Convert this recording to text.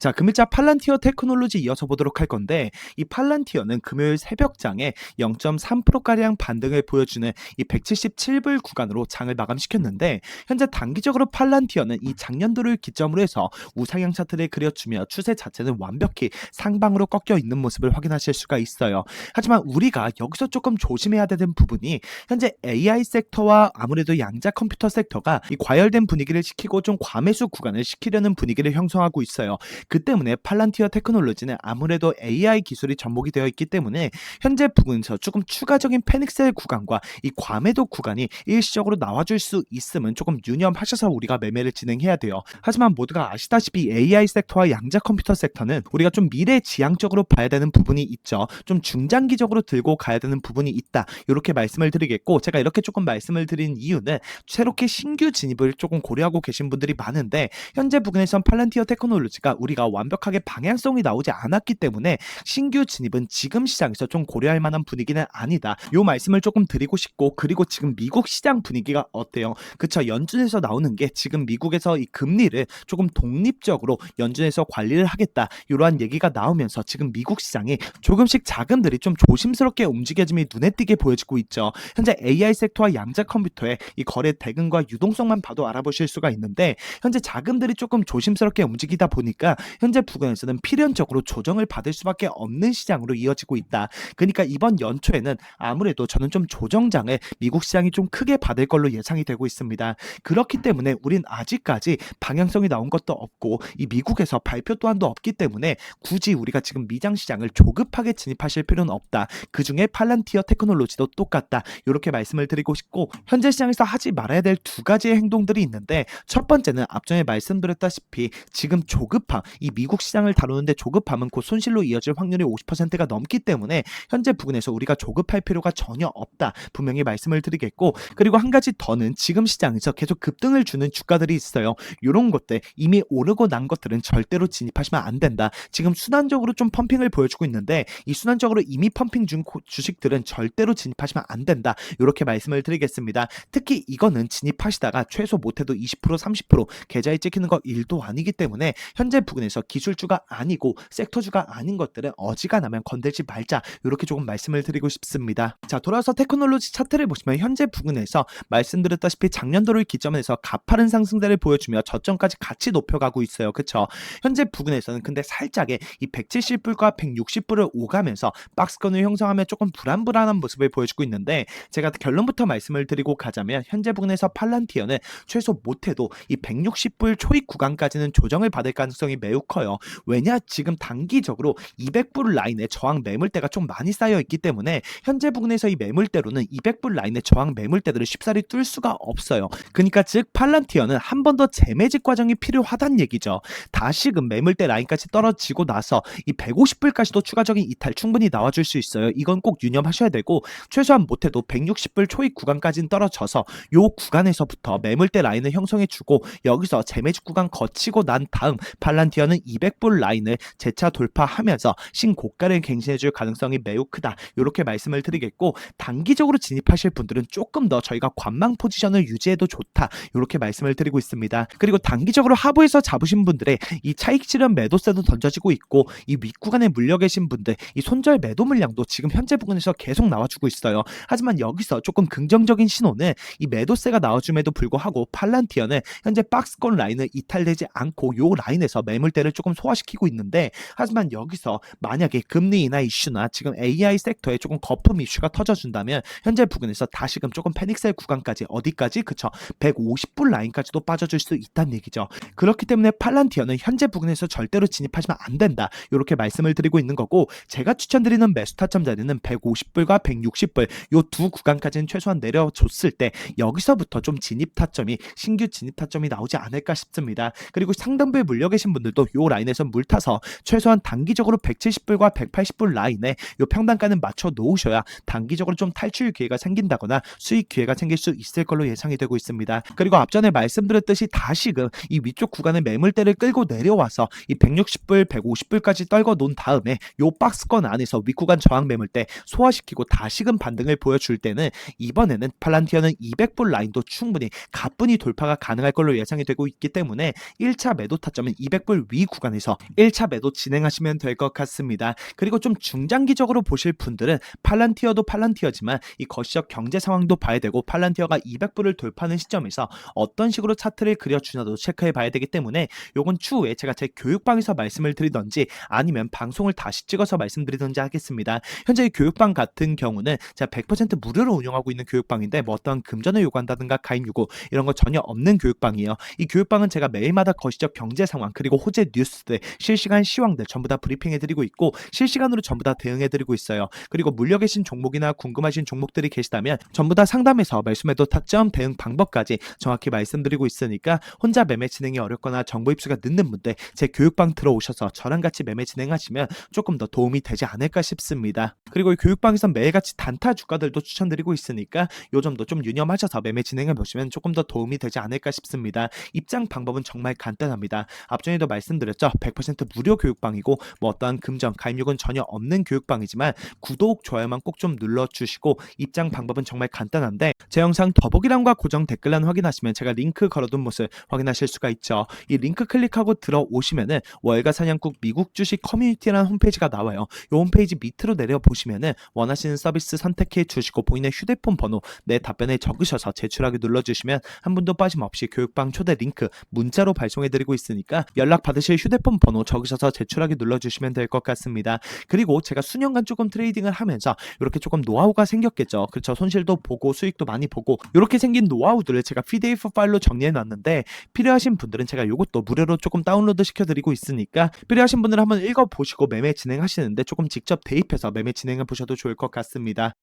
자, 금일자 팔란티어 테크놀로지 이어서 보도록 할 건데 이 팔란티어는 금요일 새벽장에 0.3%가량 반등을 보여주는 이 177불 구간으로 장을 마감시켰는데 현재 단기적으로 팔란티어는 이 작년도를 기점으로 해서 우상향 차트를 그려주며 추세 자체는 완벽히 상방으로 꺾여 있는 모습을 확인하실 수가 있어요. 하지만 우리가 여기서 조금 조심해야 되는 부분이 현재 AI 섹터와 아무래도 양자 컴퓨터 섹터가 이 과열된 분위기를 시키고 좀 과매수 구간을 시키려는 분위기를 형성하고 있어요. 그 때문에 팔란티어 테크놀로지는 아무래도 AI 기술이 접목이 되어 있기 때문에 현재 부근에서 조금 추가적인 패닉셀 구간과 이 과매도 구간이 일시적으로 나와줄 수 있음은 조금 유념하셔서 우리가 매매를 진행해야 돼요. 하지만 모두가 아시다시피 AI 섹터와 양자 컴퓨터 섹터는 우리가 좀 미래 지향적으로 봐야 되는 부분이 있죠. 좀 중장기적으로 들고 가야 되는 부분이 있다. 이렇게 말씀을 드리겠고 제가 이렇게 조금 말씀을 드린 이유는 새롭게 신규 진입을 조금 고려하고 계신 분들이 많은데 현재 부근에선 팔란티어 테크놀로지가 우리가 완벽하게 방향성이 나오지 않았기 때문에 신규 진입은 지금 시장에서 좀 고려할 만한 분위기는 아니다. 요 말씀을 조금 드리고 싶고 그리고 지금 미국 시장 분위기가 어때요? 그쵸 연준에서 나오는 게 지금 미국에서 이 금리를 조금 독립적으로 연준에서 관리를 하겠다 이러한 얘기가 나오면서 지금 미국 시장이 조금씩 자금들이 좀 조심스럽게 움직여짐이 눈에 띄게 보여지고 있죠. 현재 AI 섹터와 양자 컴퓨터의 이 거래 대금과 유동성만 봐도 알아보실 수가 있는데 현재 자금들이 조금 조심스럽게 움직이다 보니까 현재 부근에서는 필연적으로 조정을 받을 수밖에 없는 시장으로 이어지고 있다. 그러니까 이번 연초에는 아무래도 저는 좀 조정장을 미국 시장이 좀 크게 받을 걸로 예상이 되고 있습니다. 그렇기 때문에 우린 아직까지 방향성이 나온 것도 없고 이 미국에서 발표 또한도 없기 때문에 굳이 우리가 지금 미장 시장을 조급하게 진입하실 필요는 없다. 그 중에 팔란티어 테크놀로지도 똑같다. 이렇게 말씀을 드리고 싶고 현재 시장에서 하지 말아야 될 두 가지의 행동들이 있는데 첫 번째는 앞전에 말씀드렸다시피 지금 조급함 이 미국 시장을 다루는데 조급함은 곧 손실로 이어질 확률이 50%가 넘기 때문에 현재 부근에서 우리가 조급할 필요가 전혀 없다. 분명히 말씀을 드리겠고 그리고 한 가지 더는 지금 시장에서 계속 급등을 주는 주가들이 있어요. 이런 것들 이미 오르고 난 것들은 절대로 진입하시면 안 된다. 지금 순환적으로 좀 펌핑을 보여주고 있는데 이 순환적으로 이미 펌핑 중 고- 주식들은 절대로 진입하시면 안 된다. 이렇게 말씀을 드리겠습니다. 특히 이거는 진입하시다가 최소 못해도 20% 30% 계좌에 찍히는 거 일도 아니기 때문에 현재 부근에서 기술주가 아니고 섹터주가 아닌 것들은 어지간하면 건들지 말자 이렇게 조금 말씀을 드리고 싶습니다. 자 돌아와서 테크놀로지 차트를 보시면 현재 부근에서 말씀드렸다시피 작년도를 기점에서 가파른 상승세를 보여주며 저점까지 같이 높여가고 있어요. 그쵸? 현재 부근에서는 근데 살짝의 이 170불과 160불을 오가면서 박스권을 형성하며 조금 불안불안한 모습을 보여주고 있는데 제가 결론부터 말씀을 드리고 가자면 현재 부근에서 팔란티어는 최소 못해도 이 160불 초입 구간까지는 조정을 받을 가능성이 매우 커요. 왜냐 지금 단기적으로 200불 라인에 저항 매물대가 좀 많이 쌓여 있기 때문에 현재 부근에서 이 매물대로는 200불 라인의 저항 매물대들을 쉽사리 뚫을 수가 없어요. 그러니까 즉 팔란티어는 한 번 더 재매직 과정이 필요하단 얘기죠. 다시금 매물대 라인까지 떨어지고 나서 이 150불까지도 추가적인 이탈 충분히 나와줄 수 있어요. 이건 꼭 유념하셔야 되고 최소한 못해도 160불 초입 구간까지는 떨어져서 요 구간에서부터 매물대 라인을 형성해주고 여기서 재매직 구간 거치고 난 다음 팔란티 어는 200불 라인을 재차 돌파하면서 신고가를 갱신해줄 가능성이 매우 크다. 이렇게 말씀을 드리겠고 단기적으로 진입하실 분들은 조금 더 저희가 관망 포지션을 유지해도 좋다. 이렇게 말씀을 드리고 있습니다. 그리고 단기적으로 하부에서 잡으신 분들의 이 차익 실현 매도세도 던져지고 있고 이 윗구간에 물려 계신 분들 이 손절 매도 물량도 지금 현재 부근에서 계속 나와주고 있어요. 하지만 여기서 조금 긍정적인 신호는 이 매도세가 나와줌에도 불구하고 팔란티어는 현재 박스권 라인을 이탈되지 않고 요 라인에서 매물 대를 조금 소화시키고 있는데 하지만 여기서 만약에 금리 인하 이슈나 지금 AI 섹터에 조금 거품 이슈가 터져준다면 현재 부근에서 다시금 조금 패닉셀 구간까지 어디까지 그쵸 150불 라인까지도 빠져줄 수 있다는 얘기죠. 그렇기 때문에 팔란티어는 현재 부근에서 절대로 진입하시면 안 된다. 이렇게 말씀을 드리고 있는 거고 제가 추천드리는 매수 타점 자리는 150불과 160불 요 두 구간까지는 최소한 내려줬을 때 여기서부터 좀 진입 타점이 신규 진입 타점이 나오지 않을까 싶습니다. 그리고 상단부에 물려 계신 분들도 요 라인에서 물 타서 최소한 단기적으로 170불과 180불 라인에 요 평단가는 맞춰 놓으셔야 단기적으로 좀 탈출 기회가 생긴다거나 수익 기회가 생길 수 있을 걸로 예상이 되고 있습니다. 그리고 앞전에 말씀드렸듯이 다시금 이 위쪽 구간의 매물대를 끌고 내려와서 이 160불, 150불까지 떨궈 놓은 다음에 요 박스권 안에서 윗구간 저항 매물대 소화시키고 다시금 반등을 보여줄 때는 이번에는 팔란티어는 200불 라인도 충분히 가뿐히 돌파가 가능할 걸로 예상이 되고 있기 때문에 1차 매도 타점은 200불 위 구간에서 1차 매도 진행하시면 될 것 같습니다. 그리고 좀 중장기적으로 보실 분들은 팔란티어도 팔란티어지만 이 거시적 경제 상황도 봐야 되고 팔란티어가 200불을 돌파하는 시점에서 어떤 식으로 차트를 그려주냐도 체크해 봐야 되기 때문에 요건 추후에 제가 제 교육방에서 말씀을 드리던지 아니면 방송을 다시 찍어서 말씀드리던지 하겠습니다. 현재 이 교육방 같은 경우는 제가 100% 무료로 운영하고 있는 교육방인데 뭐 어떤 금전을 요구한다든가 가입 요구 이런 거 전혀 없는 교육방이에요. 이 교육방은 제가 매일마다 거시적 경제 상황 그리고 호재 뉴스들 실시간 시황들 전부 다 브리핑해드리고 있고 실시간으로 전부 다 대응해드리고 있어요. 그리고 물려 계신 종목이나 궁금하신 종목들이 계시다면 전부 다 상담해서 말씀해도 타점 대응 방법까지 정확히 말씀드리고 있으니까 혼자 매매 진행이 어렵거나 정보 입수가 늦는 분들 제 교육방 들어오셔서 저랑 같이 매매 진행하시면 조금 더 도움이 되지 않을까 싶습니다. 그리고 이 교육방에서 매일같이 단타 주가들도 추천드리고 있으니까 요 점도 좀 유념하셔서 매매 진행해 보시면 조금 더 도움이 되지 않을까 싶습니다. 입장 방법은 정말 간단합니다. 앞전에도 말씀 드렸죠. 100% 무료 교육방이고 뭐 어떠한 금전 가입력은 전혀 없는 교육방이지만 구독 좋아요만 꼭 좀 눌러주시고 입장 방법은 정말 간단한데 제 영상 더보기란과 고정 댓글란 확인하시면 제가 링크 걸어둔 모습 확인하실 수가 있죠. 이 링크 클릭하고 들어오시면은 월가 사냥국 미국 주식 커뮤니티라는 홈페이지가 나와요. 이 홈페이지 밑으로 내려 보시면은 원하시는 서비스 선택해 주시고 보이는 휴대폰 번호 내 답변에 적으셔서 제출하기 눌러주시면 한 분도 빠짐없이 교육방 초대 링크 문자로 발송해드리고 있으니까 연락 받으실 휴대폰 번호 적으셔서 제출하기 눌러주시면 될 것 같습니다. 그리고 제가 수년간 조금 트레이딩을 하면서 이렇게 조금 노하우가 생겼겠죠. 그렇죠. 손실도 보고 수익도 많이 보고 이렇게 생긴 노하우들을 제가 PDF 파일로 정리해 놨는데 필요하신 분들은 제가 이것도 무료로 조금 다운로드 시켜드리고 있으니까 필요하신 분들은 한번 읽어보시고 매매 진행하시는데 조금 직접 대입해서 매매 진행해 보셔도 좋을 것 같습니다.